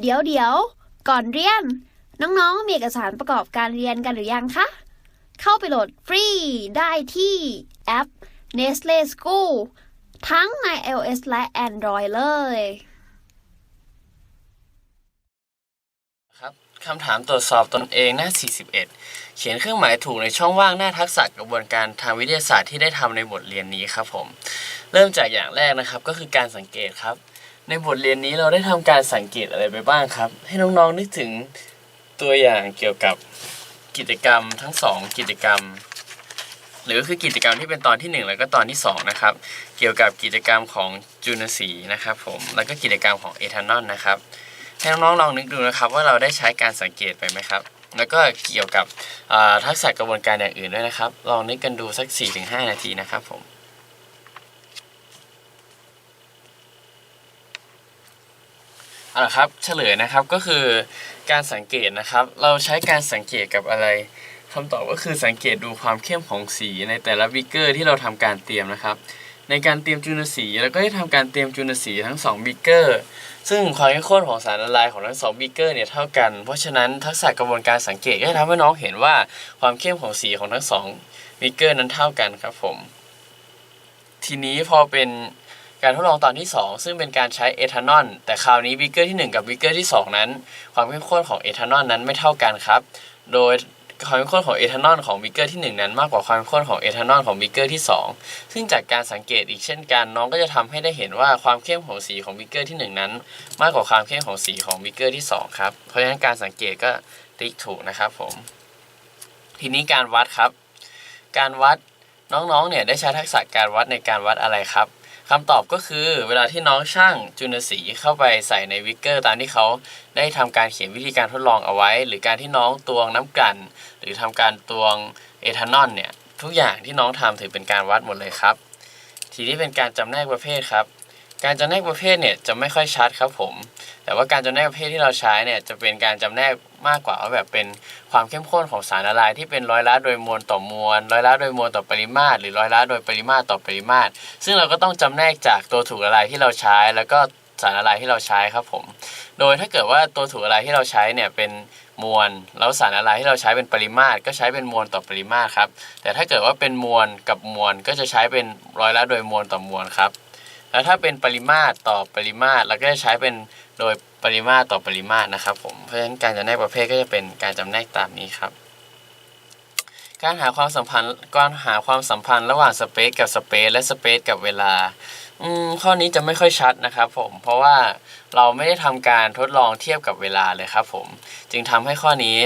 เดี๋ยวเดี๋ยว ก่อนเรียน น้องๆ มีเอกสารประกอบการเรียนกันหรือยังคะ เข้าไปโหลดฟรีได้ที่แอป Nestle School ทั้งใน iOS และ Android เลยครับคำถามตรวจสอบตนเองหน้า 41 เขียนเครื่องหมายถูกในช่องว่างหน้าทักษะกระบวนการทางวิทยาศาสตร์ที่ได้ทำในบทเรียนนี้ครับผม เริ่มจากอย่างแรกนะครับก็คือการสังเกตครับ ในบทเรียนนี้เราได้ทำการสังเกตอะไรไปบ้างครับ ให้น้องๆนึกถึงตัวอย่างเกี่ยวกับกิจกรรมทั้งสองกิจกรรม หรือก็คือกิจกรรมที่เป็นตอนที่หนึ่งแล้วก็ตอนที่สองนะครับ เกี่ยวกับกิจกรรมของจุลทรีนะครับผมแล้วก็กิจกรรมของเอทานอลนะครับให้น้องๆลองนึกดูนะครับ ว่าเราได้ใช้การสังเกตไปไหมครับ แล้วก็เกี่ยวกับทักษะกระบวนการอย่างอื่นด้วยนะครับ ลองนึกกันดูสัก 4-5 นาทีนะครับผม เอาละครับเฉลยนะครับก็คือการสังเกตนะครับ เราใช้การสังเกตกับอะไรคำตอบก็คือสังเกตดูความเข้มของสีในแต่ละวิกเกอร์ที่เราทำการเตรียมนะครับ ในการเตรียมจุลทรีเราก็ได้ทำการเตรียมจุลทรีทั้ง2บิกเกอร์ซึ่งความเข้มข้นของสารละลายของทั้งสองบิกเกอร์เนี่ยเท่ากัน เพราะฉะนั้นทักษะกระบวนการสังเกตก็จะทำให้น้องเห็นว่าความเข้มของสีของทั้งสองบิกเกอร์นั้นเท่ากันครับผมทีนี้พอเป็น การทดลองตอนที่ 2 ซึ่งเป็นการใช้เอทานอลแต่คราวนี้บิกเกอร์ที่ 1 กับบิกเกอร์ที่ 2 นั้น ความเข้มข้นของเอทานอลนั้นไม่เท่ากันครับ โดยความเข้มข้นของเอทานอลของบิกเกอร์ที่ 1 นั้นมากกว่าความเข้มข้นของเอทานอลของบิกเกอร์ที่ 2 ซึ่งจากการสังเกตอีกเช่นกันน้องก็จะทำให้ได้เห็นว่าความเข้มของสีของบิกเกอร์ที่ 1 นั้น มากกว่าความเข้มของสีของบิกเกอร์ที่ 2 ครับ เพราะฉะนั้นการสังเกตก็ติ๊กถูกนะครับผม ทีนี้การวัดครับ การวัดน้องๆเนี่ยได้ใช้ทักษะการวัดในการวัดอะไรครับ คำตอบก็คือเวลาที่น้องช่างจุลสีเข้าไปใส่ในวิกเกอร์ตามที่เขาได้ทำการเขียนวิธีการทดลองเอาไว้ หรือการที่น้องตวงน้ำกลั่น หรือทำการตวงเอทานอลเนี่ยทุกอย่างที่น้องทำถือเป็นการวัดหมดเลยครับ ทีนี้เป็นการจำแนกประเภทครับ การจำแนกประเภทเนี่ยจะไม่ค่อยชัดครับผม แต่ว่าการจำแนกประเภทที่เราใช้เนี่ยจะเป็นการจำแนกมากกว่าว่าแบบเป็นความเข้มข้นของสารละลายที่เป็นร้อยละโดยมวลต่อมวลร้อยละโดยมวลต่อปริมาตร หรือร้อยละโดยปริมาตรต่อปริมาตร ซึ่งเราก็ต้องจำแนกจากตัวถูกละลายที่เราใช้ แล้วก็สารละลายที่เราใช้ครับผม โดยถ้าเกิดว่าตัวถูกละลายที่เราใช้เนี่ยเป็นมวลแล้วสารละลายที่เราใช้เป็นปริมาตร ก็ใช้เป็นมวลต่อปริมาตรครับ แต่ถ้าเกิดว่าเป็นมวลกับมวลก็จะใช้เป็นร้อยละโดยมวลต่อมวลครับ แล้วถ้าเป็นปริมาตรต่อปริมาตรเราก็จะใช้เป็นโดยปริมาตรต่อปริมาตรนะครับผมเพราะฉะนั้นการจำแนกประเภทก็จะเป็นการจำแนกตามนี้ครับ การหาความสัมพันธ์การหาความสัมพันธ์ระหว่างสเปซกับสเปซและสเปซกับเวลาอืมข้อนี้จะไม่ค่อยชัดนะครับผมเพราะว่าเราไม่ได้ทำการทดลองเทียบกับเวลาเลยครับผมจึงทำให้ข้อนี้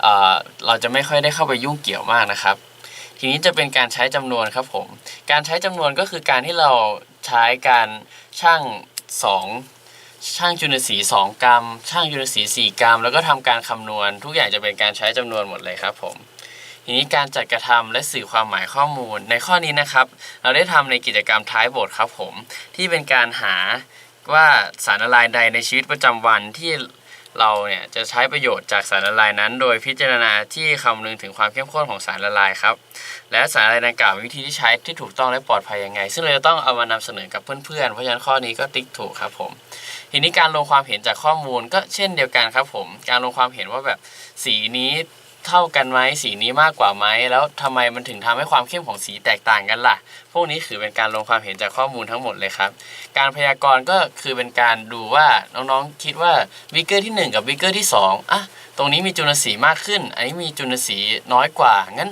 เอ่อเราจะไม่ค่อยได้เข้าไปยุ่งเกี่ยวมากนะครับ ทีนี้จะเป็นการใช้จำนวนครับผมการใช้จำนวนก็คือการที่เรา ใช้การช่างสองช่างจุลศรีสองกรัม ช่างจุลศรีสี่กรัม แล้วก็ทำการคำนวณ ทุกอย่างจะเป็นการใช้จำนวนหมดเลยครับผมทีนี้การจัดกระทำและสื่อความหมายข้อมูล ในข้อนี้นะครับ เราได้ทำในกิจกรรมท้ายบทครับผม ที่เป็นการหาว่าสารละลายใดในชีวิตประจำวันที่ เราเนี่ยจะใช้ประโยชน์จากสารละลายนั้น โดยพิจารณาที่คำนึงถึงความเข้มข้นของสารละลายครับ และสารละลายดังกล่าววิธีที่ใช้ที่ถูกต้องและปลอดภัยยังไง ซึ่งเราจะต้องเอามานำเสนอกับเพื่อนๆ เพราะฉะนั้นข้อนี้ก็ติ๊กถูกครับผม ทีนี้การลงความเห็นจากข้อมูลก็เช่นเดียวกันครับผม การลงความเห็นว่าแบบสีนี้ เท่ากันไหมสีนี้มากกว่าไหมแล้วทำไมมันถึงทำให้ความเข้มของสีแตกต่างกันล่ะ พวกนี้ถือเป็นการลงความเห็นจากข้อมูลทั้งหมดเลยครับ การพยากรณ์ก็คือเป็นการดูว่าน้องๆคิดว่าวิกเกอร์ที่ 1 กับวิกเกอร์ที่ 2อะตรงนี้มีจุลทรีมากขึ้น อันนี้มีจุลทรีน้อยกว่า งั้น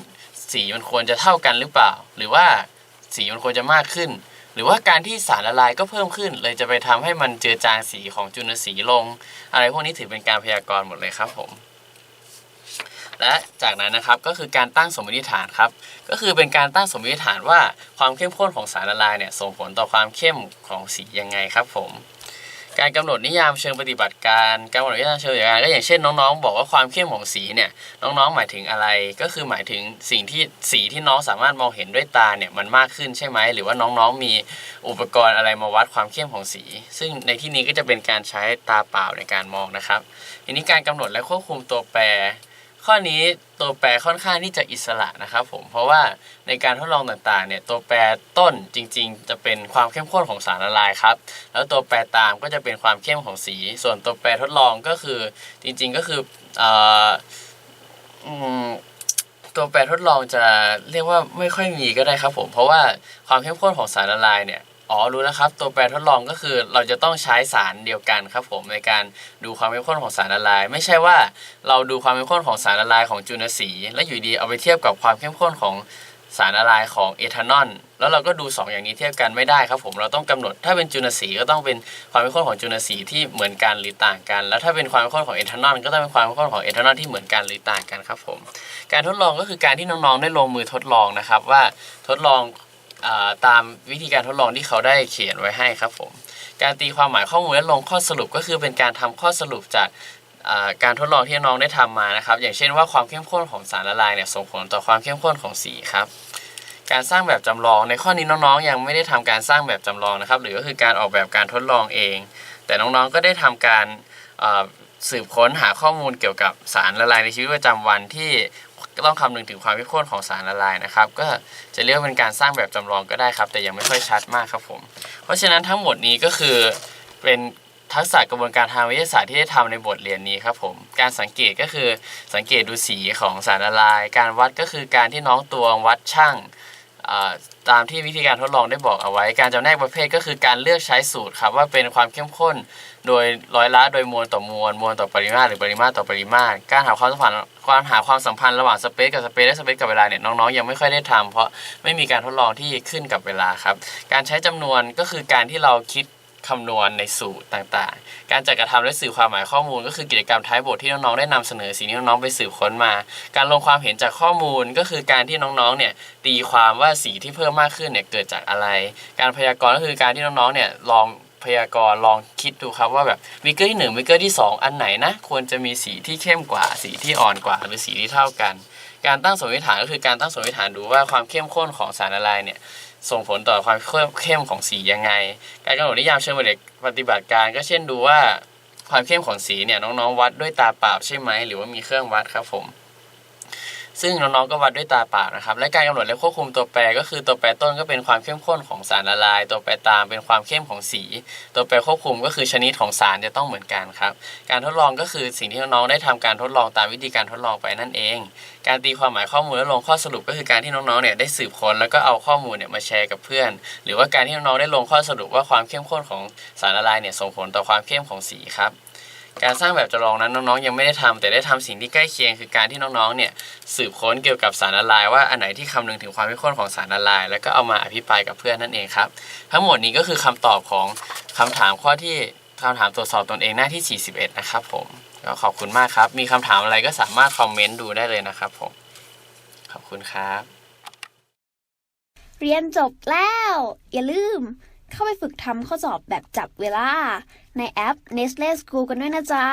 สีมันควรจะเท่ากันหรือเปล่า หรือว่าสีมันควรจะมากขึ้น หรือว่าการที่สารละลายก็เพิ่มขึ้น เลยจะไปทำให้มันเจือจางสีของจุลสีลง อะไรพวกนี้ถือเป็นการพยากรณ์หมดเลยครับผม และจากนั้นนะครับก็คือการตั้งสมมติฐานครับ ก็คือเป็นการตั้งสมมติฐานว่าความเข้มข้นของสารละลายเนี่ยส่งผลต่อความเข้มของสียังไงครับผมการกำหนดนิยามเชิงปฏิบัติการการกำหนดนิยามเชิงปฏิบัติการก็อย่างเช่นน้องๆ บอกว่าความเข้มของสีเนี่ยน้องๆหมายถึงอะไรก็คือหมายถึงสิ่งที่สีที่น้องสามารถมองเห็นด้วยตาเนี่ยมันมากขึ้นใช่ไหมหรือว่าน้องๆมีอุปกรณ์อะไรมาวัดความเข้มของสี ซึ่งในที่นี้ก็จะเป็นการใช้ตาเปล่าในการมองนะครับทีนี้การกำหนดและควบคุมตัวแปร ข้อนี้ตัวแปรค่อนข้างที่จะอิสระนะครับผมเพราะว่าในการทดลองต่างๆเนี่ยตัวแปรต้นจริง ๆ จะเป็นความเข้มข้นของสารละลายครับ แล้วตัวแปรตามก็จะเป็นความเข้มของสี ส่วนตัวแปรทดลองก็คือจริง ๆก็คืออตัวแปรทดลองจะเรียกว่าไม่ค่อยมีก็ได้ครับผมเพราะว่าความเข้มข้นของสารละลายเนี่ย อ๋อรู้แล้วครับ ตัวแปรทดลองก็คือเราจะต้องใช้สารเดียวกันครับผมในการดูความเข้มข้นของสารละลาย ไม่ใช่ว่าเราดูความเข้มข้นของสารละลายของจุลสีแล้วอยู่ดีเอาไปเทียบกับความเข้มข้นของสารละลายของเอทานอลแล้วเราก็ดูสองอย่างนี้เทียบกันไม่ได้ครับผมเราต้องกำหนดถ้าเป็นจุลสีก็ต้องเป็นความเข้มข้นของจุลสีที่เหมือนกันหรือต่างกัน แล้วถ้าเป็นความเข้มข้นของเอทานอลก็ต้องเป็นความเข้มข้นของเอทานอลที่เหมือนกันหรือต่างกันครับผมการทดลองก็คือการที่น้องๆได้ลงมือทดลองนะครับว่าทดลอง ตามวิธีการทดลองที่เขาได้เขียนไว้ให้ครับผมการตีความหมายข้อมูลและลงข้อสรุปก็คือเป็นการทำข้อสรุปจากการทดลองที่น้องได้ทำมานะครับ อย่างเช่นว่าความเข้มข้นของสารละลายเนี่ยส่งผลต่อความเข้มข้นของสีครับการสร้างแบบจำลองในข้อนี้น้องๆ ยังไม่ได้ทำการสร้างแบบจำลองนะครับ หรือก็คือการออกแบบการทดลองเอง แต่น้องๆก็ได้ทำการสืบค้นหาข้อมูลเกี่ยวกับสารละลายในชีวิตประจำวันที่ ต้องคำนึงถึงความเข้มข้นของสารละลายนะครับ ก็จะเรียกเป็นการสร้างแบบจำลองก็ได้ครับ แต่ยังไม่ค่อยชัดมากครับผม เพราะฉะนั้นทั้งหมดนี้ก็คือเป็นทักษะกระบวนการทางวิทยาศาสตร์ที่ได้ทำในบทเรียนนี้ครับผม การสังเกตก็คือสังเกตดูสีของสารละลาย การวัดก็คือการที่น้องตวงวัดช่างตามที่วิธีการทดลองได้บอกเอาไว้ การจำแนกประเภทก็คือการเลือกใช้สูตรครับว่าเป็นความเข้มข้น โดยร้อยละโดยมวลต่อมวลมวลต่อปริมาตรหรือปริมาตรต่อปริมาตรการหาความสัมพันธ์การหาความสัมพันธ์ระหว่างสเปซกับสเปซและสเปซกับเวลาเนี่ยน้องๆยังไม่ค่อยได้ทำเพราะไม่มีการทดลองที่ขึ้นกับเวลาครับ การใช้จำนวนก็คือการที่เราคิดคำนวณในสูตรต่างๆ การจัดกระทำและสื่อความหมายข้อมูล ก็คือกิจกรรมท้ายบทที่น้องๆ ได้นำเสนอสิ่งที่น้องๆ ไปสืบค้นมา การลงความเห็นจากข้อมูลก็คือการที่น้องๆ เนี่ยตีความว่าสีที่เพิ่มมากขึ้นเนี่ยเกิดจากอะไร การพยากรณ์ก็คือการที่น้องๆ เนี่ยลอง พยากรณ์ลองคิดดูครับว่าแบบวิกเกอร์ที่หนึ่งวิกเกอร์ที่สองอันไหนนะควรจะมีสีที่เข้มกว่า สีที่อ่อนกว่า หรือสีที่เท่ากัน การตั้งสมมติฐานก็คือการตั้งสมมติฐานดูว่าความเข้มข้นของสารละลายเนี่ยส่งผลต่อความเข้มของสียังไง การกำหนดนิยามเชิงปฏิบัติการ ก็เช่นดูว่าความเข้มของสีเนี่ยน้องๆวัดด้วยตาเปล่าใช่ไหมหรือว่ามีเครื่องวัดครับผม ซึ่งน้องๆก็วัดด้วยตาเปล่านะครับ และการกำหนดและควบคุมตัวแปรก็คือตัวแปรต้นก็เป็นความเข้มข้นของสารละลาย ตัวแปรตามเป็นความเข้มของสี ตัวแปรควบคุมก็คือชนิดของสารจะต้องเหมือนกันครับ การทดลองก็คือสิ่งที่น้องๆได้ทำการทดลองตามวิธีการทดลองไปนั่นเอง การตีความหมายข้อมูลและลงข้อสรุปก็คือการที่น้องๆเนี่ยได้สืบค้นแล้วก็เอาข้อมูลเนี่ยมาแชร์กับเพื่อน หรือว่าการที่น้องๆได้ลงข้อสรุปว่าความเข้มข้นของสารละลายเนี่ยส่งผลต่อความเข้มของสีครับ การสร้างแบบจำลองนั้นน้องๆยังไม่ได้ทำแต่ได้ทำสิ่งที่ใกล้เคียงคือการที่น้องๆเนี่ยสืบค้นเกี่ยวกับสารละลาย ว่าอันไหนที่คำนึงถึงความเข้มข้นของสารละลาย แล้วก็เอามาอภิปรายกับเพื่อนนั่นเองครับ ทั้งหมดนี้ก็คือคำตอบของคำถามข้อที่คำถามตรวจสอบตนเองหน้าที่ 41 นะครับผมก็ขอบคุณมากครับ มีคำถามอะไรก็สามารถคอมเมนต์ดูได้เลยนะครับผม ขอบคุณครับ เรียนจบแล้ว อย่าลืมเข้าไปฝึกทำข้อสอบแบบจับเวลา ในแอป Nestle School กันด้วยนะจ๊ะ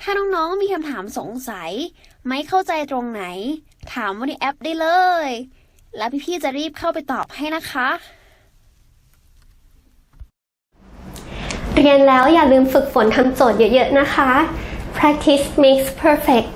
ถ้าน้องๆมีคำถามสงสัย ไม่เข้าใจตรงไหน ถามว่าในแอปได้เลย แล้วพี่ๆจะรีบเข้าไปตอบให้นะคะ เรียนแล้วอย่าลืมฝึกฝนทำโจทย์เยอะๆนะคะ practice makes perfect